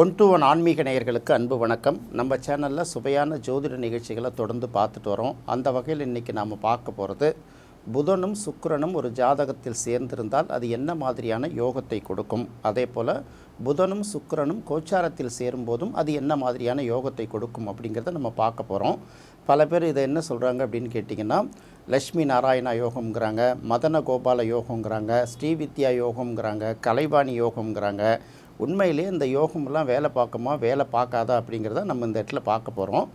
One to one ஆன்மீக நேயர்களுக்கு அன்பு வணக்கம். நம்ம சேனலில் சுவையான ஜோதிட நிகழ்ச்சிகளை தொடர்ந்து பார்த்துட்டு வரோம். அந்த வகையில் இன்றைக்கி நாம் பார்க்க போகிறது புதனும் சுக்கிரனும் ஒரு ஜாதகத்தில் சேர்ந்திருந்தால் அது என்ன மாதிரியான யோகத்தை கொடுக்கும்? அதே போல் புதனும் சுக்கிரனும் கோச்சாரத்தில் சேரும்போதும் அது என்ன மாதிரியான யோகத்தை கொடுக்கும் அப்படிங்கிறத நம்ம பார்க்க போகிறோம் பல பேர் இதை என்ன சொல்கிறாங்க அப்படின்னு கேட்டிங்கன்னா லக்ஷ்மி நாராயணா யோகம்ங்கிறாங்க மதன கோபால யோகங்கிறாங்க ஸ்ரீவித்யா யோகம்ங்கிறாங்க கலைவாணி யோகம்ங்கிறாங்க உண்மையிலே இந்த யோகமெல்லாம் வேலை பார்க்குமா வேலை பார்க்காதா அப்படிங்கிறத நம்ம இந்த இடத்துல பார்க்க போகிறோம்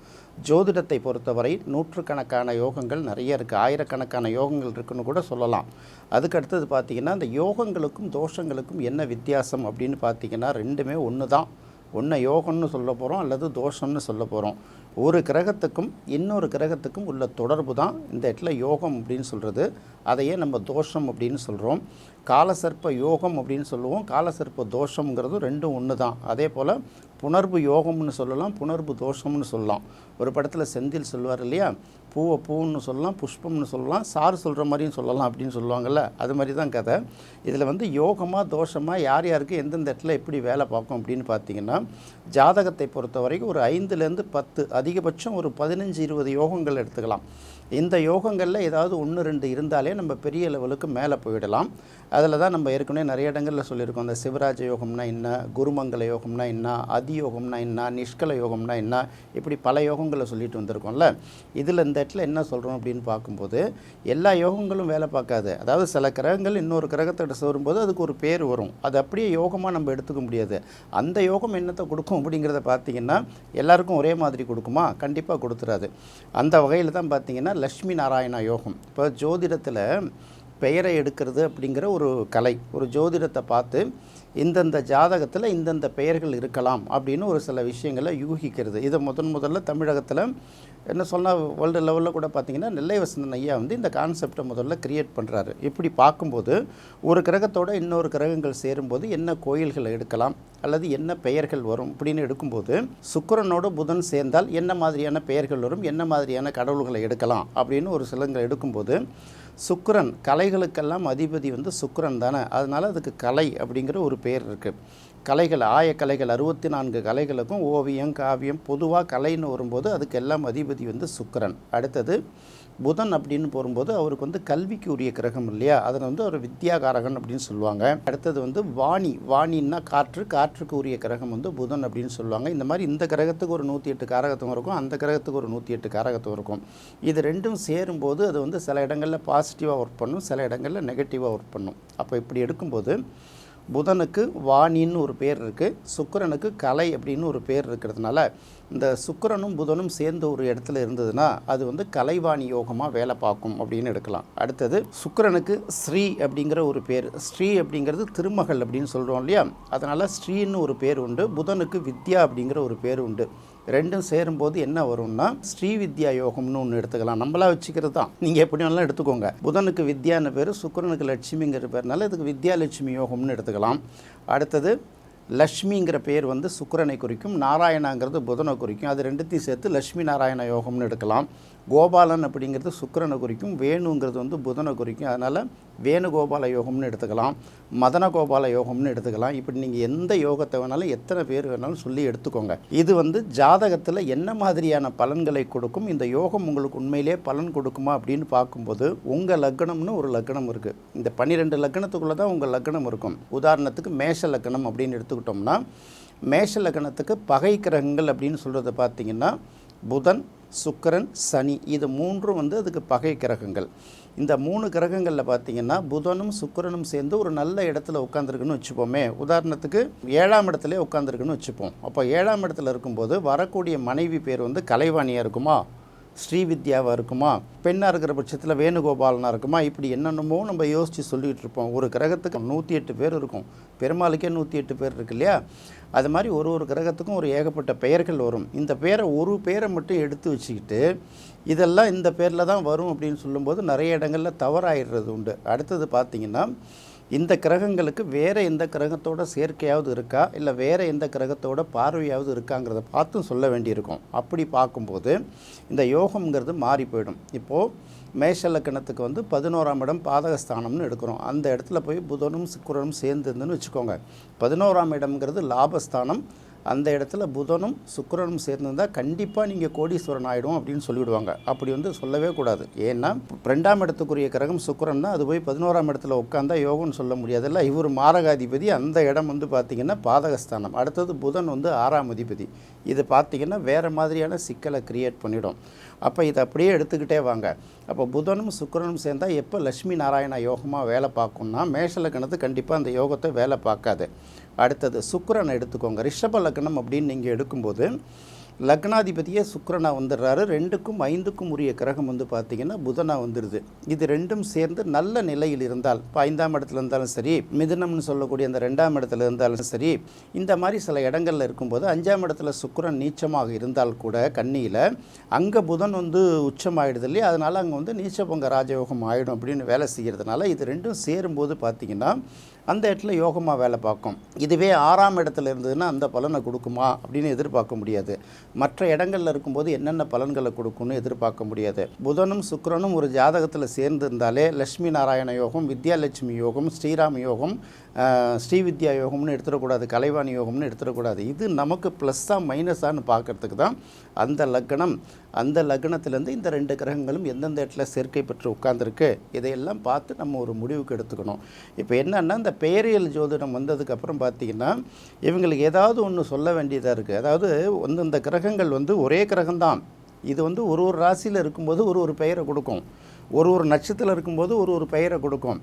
ஜோதிடத்தை பொறுத்தவரை நூற்றுக்கணக்கான யோகங்கள் நிறைய இருக்குது ஆயிரக்கணக்கான யோகங்கள் இருக்குன்னு கூட சொல்லலாம். அதுக்கு அடுத்தது பார்த்திங்கன்னா இந்த யோகங்களுக்கும் தோஷங்களுக்கும் என்ன வித்தியாசம் அப்படின்னு பார்த்தீங்கன்னா ரெண்டுமே ஒன்று தான் ஒன்று யோகம்னு சொல்ல போகிறோம் அல்லது தோஷம்னு சொல்ல போகிறோம் ஒரு கிரகத்துக்கும் இன்னொரு கிரகத்துக்கும் உள்ள தொடர்பு தான் இந்த இடத்துல யோகம் அப்படின்னு சொல்கிறது அதையே நம்ம தோஷம் அப்படின்னு சொல்கிறோம் காலசர்ப்ப யோகம் அப்படின்னு சொல்லுவோம். காலசர்ப்ப தோஷங்கிறதும் ரெண்டும் ஒன்று தான். அதே போல் புணர்வு யோகம்னு சொல்லலாம் புணர்வு தோஷம்னு சொல்லலாம். ஒரு படத்தில் செந்தில் சொல்லுவார் இல்லையா? பூவை பூன்னு சொல்லலாம் புஷ்பம்னு சொல்லலாம் சார் சொல்கிற மாதிரியும் சொல்லலாம் அப்படின்னு சொல்லுவாங்கள்ல அது மாதிரி தான் கதை. இதில் வந்து யோகமாக தோஷமாக யார் யாருக்கு எந்தெந்த இடத்துல எப்படி வேலை பார்க்கும் அப்படின்னு பார்த்தீங்கன்னா ஜாதகத்தை பொறுத்த வரைக்கும் ஒரு ஐந்துலேருந்து பத்து அதிகபட்சம் ஒரு பதினஞ்சு இருபது யோகங்கள் எடுத்துக்கலாம். இந்த யோகங்களில் ஏதாவது ஒன்று ரெண்டு இருந்தாலே நம்ம பெரிய லெவலுக்கு மேலே போயிடலாம். அதில் தான் நம்ம ஏற்கனவே நிறைய இடங்களில் சொல்லியிருக்கோம். அந்த சிவராஜ யோகம்னா என்ன குருமங்கல யோகம்னா என்ன அதி யோகம்னா என்ன நிஷ்கல யோகம்னா என்ன இப்படி பல யோகங்களை சொல்லிட்டு வந்திருக்கோம்ல. இதில் இந்த இடத்துல என்ன சொல்கிறோம் அப்படின்னு பார்க்கும்போது எல்லா யோகங்களும் வேலை பார்க்காது. அதாவது சில கிரகங்கள் இன்னொரு கிரகத்தோட சேரும்போது அதுக்கு ஒரு பேர் வரும். அது அப்படியே யோகமாக நம்ம எடுத்துக்க முடியாது. அந்த யோகம் என்னத்தை கொடுக்கும் அப்படிங்கிறத பார்த்தீங்கன்னா எல்லாருக்கும் ஒரே மாதிரி கொடுக்குமா? கண்டிப்பாக கொடுத்துறாது. அந்த வகையில் தான் பார்த்தீங்கன்னா லக்ஷ்மி நாராயணா யோகம். இப்போ ஜோதிடத்தில் பெயரை எடுக்கிறது அப்படிங்கிற ஒரு கலை ஒரு ஜோதிடத்தை பார்த்து இந்தந்த ஜாதகத்தில் இந்தந்த பெயர்கள் இருக்கலாம் அப்படின்னு ஒரு சில விஷயங்களை யூகிக்கிறது. இதை முதன் முதல்ல தமிழகத்தில் என்ன சொன்னால் வேர்ல்டு லெவலில் கூட பார்த்திங்கன்னா நெல்லை வசந்தன் ஐயா வந்து இந்த கான்செப்டை முதல்ல கிரியேட் பண்ணுறாரு இப்படி பார்க்கும்போது ஒரு கிரகத்தோட இன்னொரு கிரகங்கள் சேரும்போது என்ன கோயில்களை எடுக்கலாம் அல்லது என்ன பெயர்கள் வரும் அப்படின்னு எடுக்கும்போது சுக்கரனோட புதன் சேர்ந்தால் என்ன மாதிரியான பெயர்கள் வரும் என்ன மாதிரியான கடவுள்களை எடுக்கலாம் அப்படின்னு ஒரு சிலங்களை எடுக்கும்போது சுக்கரன் கலைகளுக்கெல்லாம் அதிபதி வந்து சுக்கரன் தானே. அதனால் அதுக்கு கலை அப்படிங்கிற ஒரு பேர் இருக்குது கலைகள் ஆயக்கலைகள் அறுபத்தி நான்கு கலைகளுக்கும் ஓவியம் காவியம் பொதுவாக கலைன்னு வரும்போது அதுக்கு எல்லாம் அதிபதி வந்து சுக்கரன் அடுத்தது புதன் அப்படின்னு போகும்போது அவருக்கு வந்து கல்விக்கு உரிய கிரகம் இல்லையா? அதில் வந்து ஒரு வித்யாகாரகன் அப்படின்னு சொல்லுவாங்க. அடுத்தது வந்து வாணி. வாணின்னா காற்று காற்றுக்கு உரிய கிரகம் வந்து புதன் அப்படின்னு சொல்லுவாங்க. இந்த மாதிரி இந்த கிரகத்துக்கு ஒரு நூற்றி எட்டு காரகத்தும் இருக்கும். அந்த கிரகத்துக்கு ஒரு நூற்றி எட்டு காரகத்துவம் இருக்கும். இது ரெண்டும் சேரும்போது அது வந்து சில இடங்களில் பாசிட்டிவாக ஒர்க் பண்ணும். சில இடங்களில் நெகட்டிவாக ஒர்க் பண்ணும். அப்போ இப்படி எடுக்கும்போது புதனுக்கு வாணின்னு ஒரு பேர் இருக்குது சுக்கரனுக்கு கலை அப்படின்னு ஒரு பேர் இருக்கிறதுனால இந்த சுக்கரனும் புதனும் சேர்ந்த ஒரு இடத்துல இருந்ததுன்னா அது வந்து கலைவாணி யோகமாக வேலை பார்க்கும் அப்படின்னு எடுக்கலாம். அடுத்தது சுக்கரனுக்கு ஸ்ரீ அப்படிங்கிற ஒரு பேர். ஸ்ரீ அப்படிங்கிறது திருமகள் அப்படின்னு சொல்கிறோம் இல்லையா? அதனால் ஸ்ரீன்னு ஒரு பேர் உண்டு புதனுக்கு வித்யா அப்படிங்கிற ஒரு பேர் உண்டு. ரெண்டும் சேரும்போது என்ன வரும்னா ஸ்ரீ வித்யா யோகம்னு ஒன்று எடுத்துக்கலாம். நம்மளா வச்சுக்கிறது தான். நீங்கள் எப்படி வேணாலும் எடுத்துக்கோங்க. புதனுக்கு வித்யான்னு பேர் சுக்கிரனுக்கு லட்சுமிங்கிற பேர்னால இதுக்கு வித்யாலட்சுமி யோகம்னு எடுத்துக்கலாம். அடுத்தது லக்ஷ்மிங்கிற பேர் வந்து சுக்கிரனை குறிக்கும் நாராயணாங்கிறது புதனை குறிக்கும். அது ரெண்டுத்தையும் சேர்த்து லக்ஷ்மி நாராயண யோகம்னு எடுக்கலாம். கோபாலன் அப்படிங்கிறது சுக்கரனை குறிக்கும் வேணுங்கிறது வந்து புதனை குறிக்கும். அதனால் வேணுகோபால யோகம்னு எடுத்துக்கலாம் மதன கோபால யோகம்னு எடுத்துக்கலாம். இப்படி நீங்கள் எந்த யோகத்தை வேணாலும் எத்தனை பேர் வேணாலும் சொல்லி எடுத்துக்கோங்க. இது வந்து ஜாதகத்தில் என்ன மாதிரியான பலன்களை கொடுக்கும் இந்த யோகம் உங்களுக்கு உண்மையிலே பலன் கொடுக்குமா அப்படின்னு பார்க்கும்போது உங்கள் லக்னம்னு ஒரு லக்னம் இருக்குது இந்த பன்னிரெண்டு லக்னத்துக்குள்ளே தான் உங்கள் லக்னம் இருக்கும். உதாரணத்துக்கு மேஷ லக்னம் அப்படின்னு எடுத்துக்கிட்டோம்னா மேஷ லக்னத்துக்கு பகை கிரகங்கள் அப்படின்னு சொல்கிறத பார்த்தீங்கன்னா புதன் சுக்கரன் சனி இது மூன்றும் வந்து அதுக்கு பகை கிரகங்கள். இந்த மூணு கிரகங்களில் பார்த்தீங்கன்னா புதனும் சுக்கிரனும் சேர்ந்து ஒரு நல்ல இடத்துல உட்காந்துருக்குன்னு வச்சுப்போமே. உதாரணத்துக்கு ஏழாம் இடத்துல உட்காந்துருக்குன்னு வச்சுப்போம். அப்போ ஏழாம் இடத்துல இருக்கும்போது வரக்கூடிய மனைவி பேர் வந்து கலைவாணியாக இருக்குமா? ஸ்ரீவித்யாவாக இருக்குமா? பெண்ணாக இருக்கிற பட்சத்தில் வேணுகோபாலனாக இருக்குமா? இப்படி என்னென்னமோ நம்ம யோசித்து சொல்லிகிட்டு இருப்போம். ஒரு கிரகத்துக்கு நூற்றி எட்டு பேர் இருக்கும். பெருமாளுக்கே நூற்றி எட்டு பேர் இருக்கு இல்லையா? அது மாதிரி ஒரு ஒரு கிரகத்துக்கும் ஒரு ஏகப்பட்ட பெயர்கள் வரும். இந்த பேரை ஒரு பேரை மட்டும் எடுத்து வச்சுக்கிட்டு இதெல்லாம் இந்த பேரில் தான் வரும் அப்படின்னு சொல்லும்போது நிறைய இடங்களில் தவறாயிடுறது உண்டு. அடுத்தது பார்த்திங்கன்னா இந்த கிரகங்களுக்கு வேறு எந்த கிரகத்தோட சேர்க்கையாவது இருக்கா? இல்லை வேறு எந்த கிரகத்தோட பார்வையாவது இருக்காங்கிறத பார்த்தும் சொல்ல வேண்டியிருக்கும். அப்படி பார்க்கும்போது இந்த யோகம்ங்கிறது மாறி போயிடும். இப்போது மேஷ லக்கணத்துக்கு வந்து பதினோராம் இடம் பாதகஸ்தானம்னு எடுக்கிறோம். அந்த இடத்துல போய் புதனும் சுக்கரனும் சேர்ந்துருந்துன்னு வச்சுக்கோங்க. பதினோராம் இடம்ங்கிறது லாபஸ்தானம். அந்த இடத்துல புதனும் சுக்கரனும் சேர்ந்திருந்தால் கண்டிப்பாக நீங்கள் கோடீஸ்வரன் ஆகிடும் அப்படின்னு சொல்லிவிடுவாங்க. அப்படி வந்து சொல்லவே கூடாது. ஏன்னா ரெண்டாம் இடத்துக்குரிய கிரகம் சுக்கரன் தான் அது போய் பதினோராம் இடத்துல உட்காந்தா யோகம்னு சொல்ல முடியாதுல்ல. இவர் மாரகாதிபதி அந்த இடம் வந்து பார்த்திங்கன்னா பாதகஸ்தானம். அடுத்தது புதன் வந்து ஆறாம் அதிபதி. இது பார்த்திங்கன்னா வேறு மாதிரியான சிக்கலை கிரியேட் பண்ணிடும். அப்போ இதை அப்படியே எடுத்துக்கிட்டே வாங்க. அப்போ புதனும் சுக்கரனும் சேர்ந்தால் எப்போ லட்சுமி நாராயண யோகமாக வேலை பார்க்கும்னா மேஷ லக்னத்து கண்டிப்பாக அந்த யோகத்தை வேலை பார்க்காது. அடுத்தது சுக்கரனை எடுத்துக்கோங்க. ரிஷப லக்னம் அப்படின்னு நீங்கள் எடுக்கும்போது லக்னாதிபதியே சுக்கரனாக வந்துடுறாரு. ரெண்டுக்கும் ஐந்துக்கும் உரிய கிரகம் வந்து பார்த்திங்கன்னா புதனா வந்துடுது இது ரெண்டும் சேர்ந்து நல்ல நிலையில் இருந்தால் இப்போ ஐந்தாம் இடத்துல இருந்தாலும் சரி மிதுனம்னு சொல்லக்கூடிய அந்த ரெண்டாம் இடத்துல இருந்தாலும் சரி இந்த மாதிரி சில இடங்களில் இருக்கும்போது அஞ்சாம் இடத்துல சுக்கரன் நீச்சமாக இருந்தால் கூட கண்ணியில் அங்கே புதன் வந்து உச்சமாகிடுது இல்லையா? அதனால் அங்கே வந்து நீச்சபங்க ராஜயோகம் ஆகிடும் அப்படின்னு வேலை செய்கிறதுனால இது ரெண்டும் சேரும்போது பார்த்திங்கன்னா அந்த இடத்துல யோகமாக வேலை பார்க்கும். இதுவே ஆறாம் இடத்துல இருந்ததுன்னா அந்த பலனை கொடுக்குமா அப்படின்னு எதிர்பார்க்க முடியாது. மற்ற இடங்கள்ல இருக்கும்போது என்னென்ன பலன்களை கொடுக்கும்னு எதிர்பார்க்க முடியாது. புதனும் சுக்கரனும் ஒரு ஜாதகத்தில் சேர்ந்து இருந்தாலே லட்சுமி நாராயண யோகம் வித்யாலட்சுமி யோகம் ஸ்ரீராம் யோகம் ஸ்ரீ ஸ்ரீவித்யா யோகம்னு எடுத்துடக்கூடாது கலைவாணி யோகம்னு எடுத்துடக்கூடாது. இது நமக்கு ப்ளஸ்ஸாக மைனஸான்னு பார்க்கறதுக்கு தான் அந்த லக்னம் அந்த லக்னத்திலேருந்து இந்த ரெண்டு கிரகங்களும் எந்தெந்த இடத்துல சேர்க்கை பெற்று உட்காந்துருக்கு இதையெல்லாம் பார்த்து நம்ம ஒரு முடிவுக்கு எடுத்துக்கணும். இப்போ என்னென்னா இந்த பெயரியல் ஜோதிடம் வந்ததுக்கப்புறம் பார்த்தீங்கன்னா இவங்களுக்கு ஏதாவது ஒன்று சொல்ல வேண்டியதாக இருக்குது அதாவது வந்து இந்த கிரகங்கள் வந்து ஒரே கிரகம்தான். இது வந்து ஒரு ஒரு ராசியில் இருக்கும்போது ஒரு ஒரு பெயரை கொடுக்கும். ஒரு ஒரு நட்சத்திரம் இருக்கும்போது ஒரு ஒரு பெயரை கொடுக்கும்.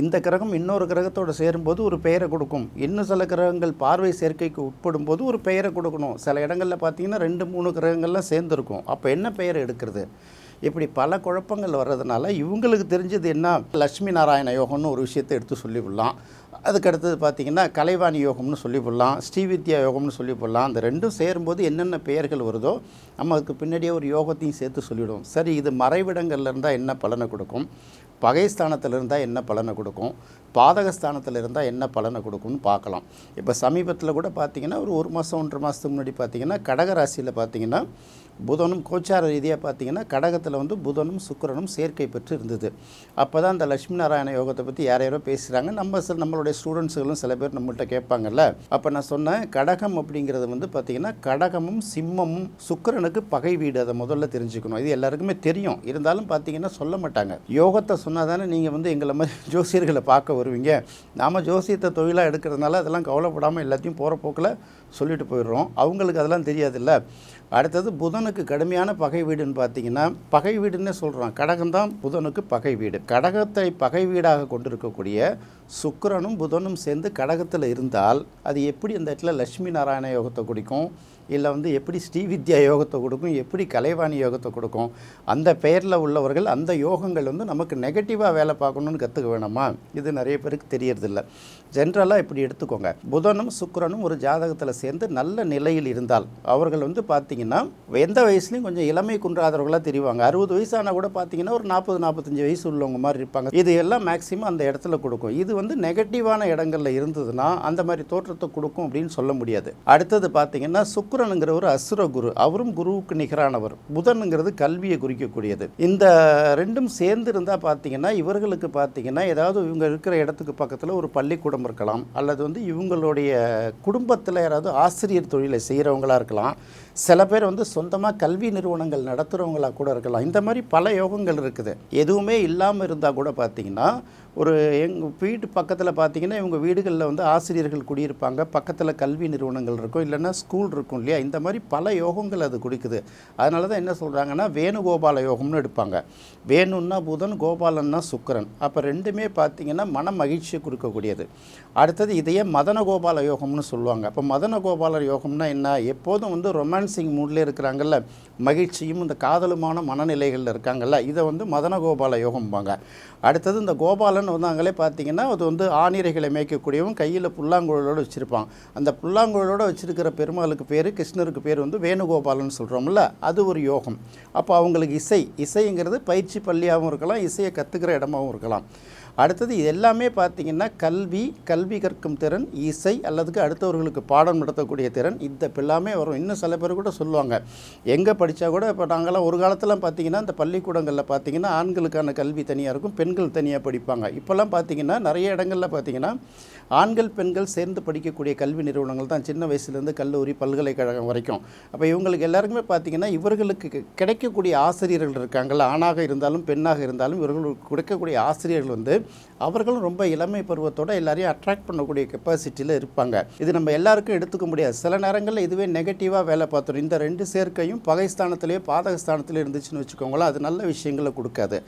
இந்த கிரகம் இன்னொரு கிரகத்தோடு சேரும்போது ஒரு பெயரை கொடுக்கும். இன்னும் சில கிரகங்கள் பார்வை சேர்க்கைக்கு உட்படும் போது ஒரு பெயரை கொடுக்கணும். சில இடங்களில் பார்த்தீங்கன்னா ரெண்டு மூணு கிரகங்கள்லாம் சேர்ந்துருக்கும். அப்போ என்ன பெயர் எடுக்கிறது? இப்படி பல குழப்பங்கள் வர்றதுனால இவங்களுக்கு தெரிஞ்சது என்ன? லட்சுமி நாராயண யோகம்னு ஒரு விஷயத்தை எடுத்து சொல்லிவிடலாம். அதுக்கு அடுத்தது பார்த்தீங்கன்னா கலைவாணி யோகம்னு சொல்லி போடலாம் ஸ்ரீவித்யா யோகம்னு சொல்லி போடலாம். அந்த ரெண்டும் சேரும்போது என்னென்ன பெயர்கள் வருதோ நம்ம அதுக்கு பின்னாடியே ஒரு யோகத்தையும் சேர்த்து சொல்லிவிடுவோம் சரி இது மறைவிடங்கள்ல இருந்தால் என்ன பலனை கொடுக்கும்? பகைஸ்தானத்தில் இருந்தால் என்ன பலனை கொடுக்கும்? பாதகஸ்தானத்தில் இருந்தால் என்ன பலனை கொடுக்கும்னு பார்க்கலாம். இப்போ சமீபத்தில் கூட பார்த்திங்கன்னா ஒரு ஒரு மாதம் ஒன்றரை மாதத்துக்கு முன்னாடி பார்த்தீங்கன்னா கடகராசியில் பார்த்திங்கன்னா புதனும் கோச்சார ரீதியாக பார்த்தீங்கன்னா கடகத்தில் வந்து புதனும் சுக்கிரனும் சேர்க்கை பெற்று இருந்தது. அப்போ தான் அந்த லட்சுமி நாராயண யோகத்தை பற்றி யார் யாரோ பேசுகிறாங்க நம்ம சில நம்மளுடைய ஸ்டூடெண்ட்ஸுகளும் சில பேர் நம்மள்கிட்ட கேட்பாங்கல்ல. அப்போ நான் சொன்னேன் கடகம் அப்படிங்கிறது வந்து பார்த்திங்கன்னா கடகமும் சிம்மமும் சுக்கிரனுக்கு பகை வீடு. அதை முதல்ல தெரிஞ்சுக்கணும். இது எல்லாருக்குமே தெரியும். இருந்தாலும் பார்த்தீங்கன்னா சொல்ல மாட்டாங்க. யோகத்தை சொன்னால் தானே நீங்கள் வந்து எங்களை மாதிரி ஜோசியர்களை பார்க்க வருவீங்க. நாம் ஜோசியத்தை தொழிலாக எடுக்கிறதுனால அதெல்லாம் கவலைப்படாமல் எல்லாத்தையும் போகிற போக்கில் சொல்லிட்டு போயிடுறோம். அவங்களுக்கு அதெல்லாம் தெரியாதுல்ல. அடுத்தது புதனுக்கு கடுமையான பகை வீடுன்னு பார்த்தீங்கன்னா பகை வீடுன்னே சொல்கிறோம் கடகம்தான் புதனுக்கு பகை வீடு. கடகத்தை பகை வீடாக கொண்டிருக்கக்கூடிய சுக்கரனும் புதனும் சேர்ந்து கடகத்தில் இருந்தால் அது எப்படி அந்த இடத்துல லட்சுமி நாராயண யோகத்தை குடிக்கும்? இல்லை வந்து எப்படி ஸ்ரீவித்யா யோகத்தை கொடுக்கும் எப்படி கலைவாணி யோகத்தை கொடுக்கும் அந்த பெயரில் உள்ளவர்கள் அந்த யோகங்கள் வந்து நமக்கு நெகட்டிவாக வேலை பார்க்கணும்னு கற்றுக்க வேணாமா? இது நிறைய பேருக்கு தெரியறதில்ல. ஜென்ரலாக இப்படி எடுத்துக்கோங்க. புதனும் சுக்கரனும் ஒரு ஜாதகத்தில் சேர்ந்து நல்ல நிலையில் இருந்தால் அவர்கள் வந்து பார்த்தீங்கன்னா எந்த வயசுலையும் கொஞ்சம் இளமை குன்றாதவர்களாக தெரிவாங்க. அறுபது வயசானா கூட பார்த்தீங்கன்னா ஒரு நாற்பது நாற்பத்தஞ்சு வயசு உள்ளவங்க மாதிரி இருப்பாங்க. இது எல்லாம் மேக்ஸிமம் அந்த இடத்துல கொடுக்கும். இது வந்து நெகட்டிவான இடங்களில் இருந்ததுன்னா அந்த மாதிரி தோற்றத்தை கொடுக்கும் அப்படின்னு சொல்ல முடியாது. அடுத்தது பார்த்தீங்கன்னா சுக்கரனுங்கிற ஒரு அசுர குரு அவரும் குருவுக்கு நிகரானவர். புதனுங்கிறது கல்வியை குறிக்கக்கூடியது. இந்த ரெண்டும் சேர்ந்து இருந்தால் பார்த்தீங்கன்னா இவர்களுக்கு பார்த்தீங்கன்னா ஏதாவது இவங்க இருக்கிற இடத்துக்கு பக்கத்தில் ஒரு பள்ளிக்கூடம் இருக்கலாம் அல்லது வந்து இவங்களுடைய குடும்பத்தில் யாராவது ஆசிரியர் தொழிலை செய்கிறவங்களா இருக்கலாம். சில பேர் வந்து சொந்தமாக கல்வி நிறுவனங்கள் நடத்துகிறவங்களா கூட இருக்கலாம். இந்த மாதிரி பல யோகங்கள் இருக்குது. எதுவுமே இல்லாமல் இருந்தால் கூட பார்த்தீங்கன்னா ஒரு எங்கள் வீட்டு பக்கத்தில் பார்த்தீங்கன்னா இவங்க வீடுகளில் வந்து ஆசிரியர்கள் குடியிருப்பாங்க. பக்கத்தில் கல்வி நிறுவனங்கள் இருக்கும். இல்லைன்னா ஸ்கூல் இருக்கும் இல்லையா? இந்த மாதிரி பல யோகங்கள் அது குடிக்குது. அதனால தான் என்ன சொல்கிறாங்கன்னா வேணுகோபால யோகம்னு எடுப்பாங்க. வேணுன்னா புதன் கோபாலன்னா சுக்கரன். அப்போ ரெண்டுமே பார்த்தீங்கன்னா மன மகிழ்ச்சியை கொடுக்கக்கூடியது. அடுத்தது இதையே மதன கோபால யோகம்னு சொல்லுவாங்க. அப்போ மதன கோபால யோகம்னா என்ன? எப்போதும் வந்து ரொமான்சிங் மூட்லேயே இருக்கிறாங்கல்ல. மகிழ்ச்சியும் இந்த காதலுமான மனநிலைகளில் இருக்காங்கல்ல. இதை வந்து மதன கோபால யோகம்பாங்க. அடுத்தது இந்த கோபாலன் வந்தாங்களே பார்த்தீங்கன்னா அது வந்து ஆணிரைகளை மேய்க்கக்கூடியவன் கையில் புல்லாங்குழலோடு வச்சுருப்பான். அந்த புல்லாங்குழலோடு வச்சிருக்கிற பெருமாளுக்கு பேர் கிருஷ்ணருக்கு பேர் வந்து வேணுகோபாலன் சொல்கிறோம்ல அது ஒரு யோகம். அப்போ அவங்களுக்கு இசை இசைங்கிறது பயிற்சி பள்ளியாகவும் இருக்கலாம் இசையை கற்றுக்கிற இடமாகவும் இருக்கலாம். அடுத்தது இது எல்லாமே பார்த்தீங்கன்னா கல்வி கல்வி கற்கும் திறன் இசை அல்லதுக்கு அடுத்தவர்களுக்கு பாடம் நடத்தக்கூடிய திறன் இந்த எல்லாமே வரும். இன்னும் சில பேர் கூட சொல்லுவாங்க. எங்கே படித்தா கூட இப்போ நாங்களாம் ஒரு காலத்தில் பார்த்தீங்கன்னா இந்த பள்ளிக்கூடங்களில் பார்த்தீங்கன்னா ஆண்களுக்கான கல்வி தனியாக இருக்கும் பெண்கள் தனியாக படிப்பாங்க. இப்போல்லாம் பார்த்தீங்கன்னா நிறைய இடங்களில் பார்த்தீங்கன்னா ஆண்கள் பெண்கள் சேர்ந்து படிக்கக்கூடிய கல்வி நிறுவனங்கள் தான் சின்ன வயசுலேருந்து கல்லூரி பல்கலைக்கழகம் வரைக்கும். அப்போ இவங்களுக்கு எல்லாருக்குமே பார்த்தீங்கன்னா இவர்களுக்கு கிடைக்கக்கூடிய ஆசிரியர்கள் இருக்காங்கல்ல ஆணாக இருந்தாலும் பெண்ணாக இருந்தாலும் இவர்களுக்கு கிடைக்கக்கூடிய ஆசிரியர்கள் வந்து அவர்களும் ரொம்ப இளமை பருவத்தோட எல்லாரையும் அட்ராக்ட் பண்ணக்கூடிய கெப்பாசிட்டியில் இருப்பாங்க. இது நம்ம எல்லாருக்கும் எடுத்துக்க முடியாது. சில நேரங்களில் இதுவே நெகட்டிவாக வேலை பார்த்துரும். இந்த ரெண்டு சேர்க்கையும் பகைஸ்தானத்திலேயே பாதகஸ்தானத்திலே இருந்துச்சுன்னு வச்சுக்கோங்களேன் அது நல்ல விஷயங்களை கொடுக்காது.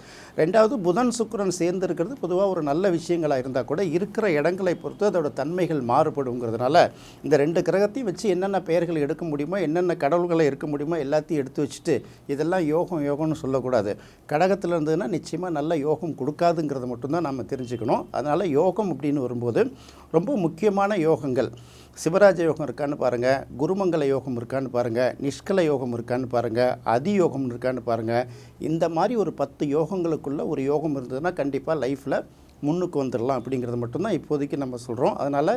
ரெண்டாவது புதன் சுக்கரன் சேர்ந்து இருக்கிறது பொதுவாக ஒரு நல்ல விஷயங்களாக இருந்தால் கூட இருக்கிற இடங்களை பொறுத்து அதோட தன்மைகள் மாறுபடுங்கிறதுனால இந்த ரெண்டு கிரகத்தையும் வச்சு என்னென்ன பெயர்கள் எடுக்க முடியுமோ என்னென்ன கடவுள்களை இருக்க முடியுமோ எல்லாத்தையும் எடுத்து வச்சுட்டு இதெல்லாம் யோகம் யோகம்னு சொல்லக்கூடாது. கடகத்தில் இருந்ததுன்னா நிச்சயமாக நல்ல யோகம் கொடுக்காதுங்கிறத மட்டும்தான் நம்ம தெரிஞ்சுக்கணும். அதனால் யோகம் அப்படின்னு வரும்போது ரொம்ப முக்கியமான யோகங்கள். சிவராஜ யோகம் இருக்கான்னு பாருங்கள் குருமங்கல யோகம் இருக்கான்னு பாருங்கள் நிஷ்கல யோகம் இருக்கான்னு பாருங்கள் அதி யோகம் இருக்கான்னு பாருங்கள் இந்த மாதிரி ஒரு பத்து யோகங்களுக்குள்ளே ஒரு யோகம் இருந்ததுன்னா கண்டிப்பாக லைஃப்பில் முன்னுக்கு வந்துடலாம் அப்படிங்கிறது மட்டும்தான் இப்போதைக்கு நம்ம சொல்கிறோம் அதனால்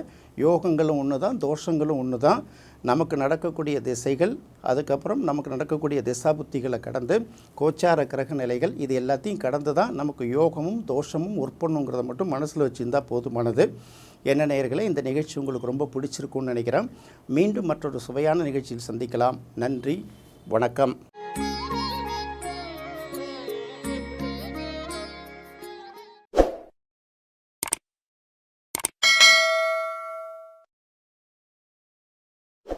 யோகங்களும் ஒன்று தான் தோஷங்களும் ஒன்று தான் நமக்கு நடக்கக்கூடிய திசைகள் அதுக்கப்புறம் நமக்கு நடக்கக்கூடிய திசாபுத்திகளை கடந்து கோச்சார கிரக நிலைகள் இது எல்லாத்தையும் கடந்து தான் நமக்கு யோகமும் தோஷமும் உற்பணுங்கிறத மட்டும் மனசில் வச்சுருந்தா போதுமானது. என்ன நேயர்களே இந்த நிகழ்ச்சி உங்களுக்கு ரொம்ப பிடிச்சிருக்கும்னு நினைக்கிறேன். மீண்டும் மற்றொரு சுவையான நிகழ்ச்சியில் சந்திக்கலாம். நன்றி வணக்கம்.